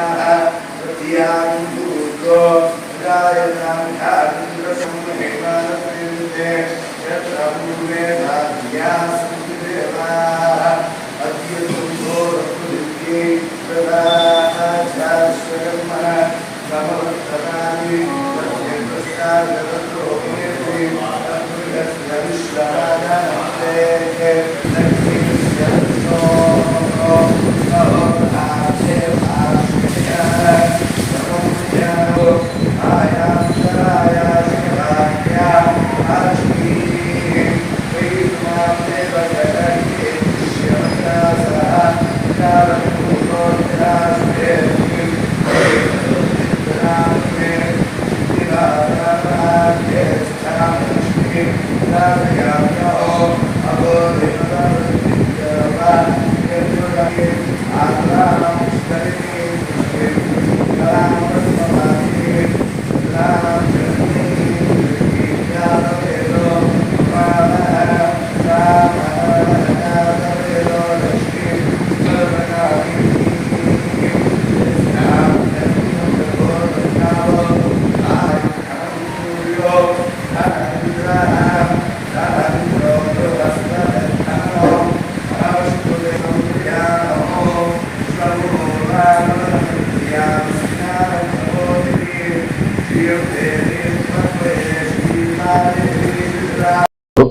यज्ञाः तृतीयां भूतो गायतां कान्द्रसंहिमानते यत्र पूर्वे धान्यासम्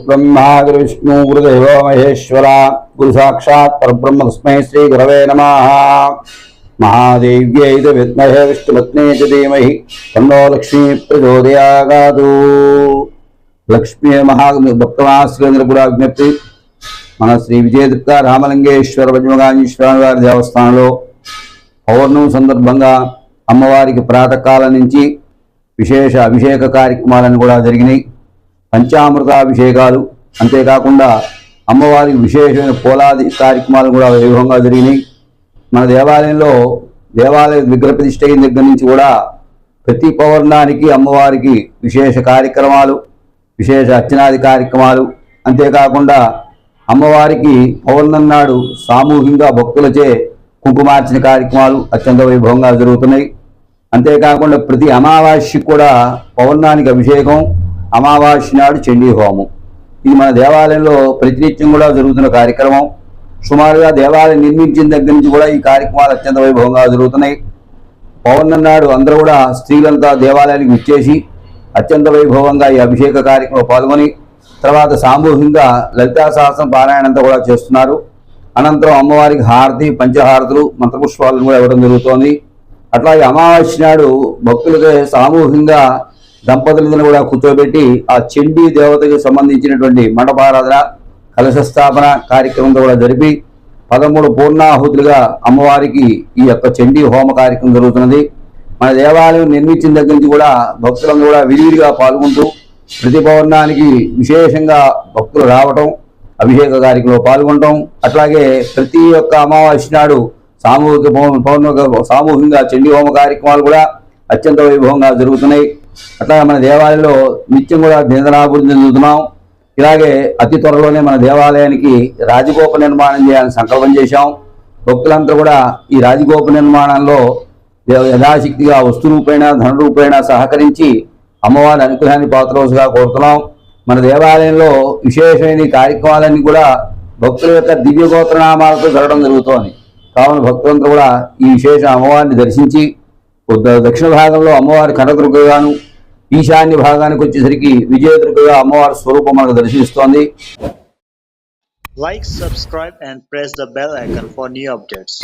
బ్రహ్మాగురు విష్ణు గురుదేవ మహేశ్వర గురు సాక్షాత్ పరబ్రహ్మ తస్మై శ్రీ గురవే నమ. మహాదేవ్యై విద్మహే విష్ణుపత్నే చ ధీమహి తన్నో లక్ష్మీ ప్రచోదయాగాదు. లక్ష్మీ మహా భక్తమాశ్రేంద్ర కూడా విజ్ఞప్తి మన శ్రీ విజయదుర్గ రామలింగేశ్వర వజ్మగాంజీశ్వర వారి దేవస్థానంలో పౌర్ణమి సందర్భంగా అమ్మవారికి ప్రాతకాలం నుంచి విశేష అభిషేక కార్యక్రమాలను కూడా జరిగినాయి. పంచామృతాభిషేకాలు అంతేకాకుండా అమ్మవారికి విశేషమైన పోలాది కార్యక్రమాలు కూడా వైభవంగా జరిగినాయి. మన దేవాలయంలో దేవాలయ విగ్రహ ప్రతిష్ఠ అయిన దగ్గర నుంచి కూడా ప్రతి పౌర్ణానికి అమ్మవారికి విశేష కార్యక్రమాలు విశేష అర్చనాది కార్యక్రమాలు అంతేకాకుండా అమ్మవారికి పౌర్ణం నాడు సామూహికంగా భక్తులచే కుంకుమార్చన కార్యక్రమాలు అత్యంత వైభవంగా జరుగుతున్నాయి. అంతేకాకుండా ప్రతి అమావాస్యకి కూడా పౌర్ణానికి అభిషేకం అమావాస్య నాడు చండీ హోమం. ఇది మన దేవాలయంలో ప్రతినిత్యం కూడా జరుగుతున్న కార్యక్రమం. సుమారుగా దేవాలయం నిర్మించిన దగ్గర నుంచి కూడా ఈ కార్యక్రమాలు అత్యంత వైభవంగా జరుగుతున్నాయి. పౌర్ణమి నాడు అందరూ కూడా స్త్రీలంతా దేవాలయానికి విచ్చేసి అత్యంత వైభవంగా ఈ అభిషేక కార్యక్రమంలో పాల్గొని తర్వాత సామూహికంగా లలితా సహస్రం పారాయణంతా కూడా చేస్తున్నారు. అనంతరం అమ్మవారికి హారతి పంచహారతులు మంత్రపుష్పాలను కూడా ఇవ్వడం జరుగుతోంది. అట్లాగే అమావాస్య నాడు భక్తులతో సామూహికంగా దంపతులను కూడా కూర్చోబెట్టి ఆ చండీ దేవతకు సంబంధించినటువంటి మండపారాధన కలశ స్థాపన కార్యక్రమంతో కూడా జరిపి పదమూడు పూర్ణాహుతులుగా అమ్మవారికి ఈ యొక్క చండీ హోమ కార్యక్రమం జరుగుతున్నది. మన దేవాలయం నిర్మించిన దగ్గర నుంచి కూడా భక్తులందరూ కూడా విరివిరిగా పాల్గొంటూ ప్రతి పౌర్ణానికి విశేషంగా భక్తులు రావటం అభిషేక కార్యక్రమంలో పాల్గొనటం అట్లాగే ప్రతి ఒక్క అమావాస్య నాడు సామూహిక పౌ- సామూహికంగా చండీ హోమ కార్యక్రమాలు కూడా అత్యంత వైభవంగా జరుగుతున్నాయి. అట్లాగే మన దేవాలయంలో నిత్యం కూడా దినదనాభివృద్ధి చెందుతున్నాం. ఇలాగే అతి త్వరలోనే మన దేవాలయానికి రాజగోప నిర్మాణం చేయాలని సంకల్పం చేశాం. భక్తులంతా కూడా ఈ రాజగోప నిర్మాణంలో యథాశక్తిగా వస్తు రూపేణ ధన రూపేణ సహకరించి అమ్మవారి అనుగ్రహాన్ని పాత్రోసుగా కోరుతున్నాం. మన దేవాలయంలో విశేషమైన కార్యక్రమాలన్నీ కూడా భక్తుల యొక్క దివ్య గోత్రనామాలతో జరగడం జరుగుతోంది. కావున భక్తులంతా కూడా ఈ విశేష అమ్మవారిని దర్శించి దక్షిణ భాగంలో అమ్మవారి కనదుర్గగాను ఈశాన్య భాగానికి వచ్చేసరికి విజయదుర్గగా అమ్మవారి స్వరూపం మనకు దర్శిస్తోంది. Like subscribe and press the bell icon for new updates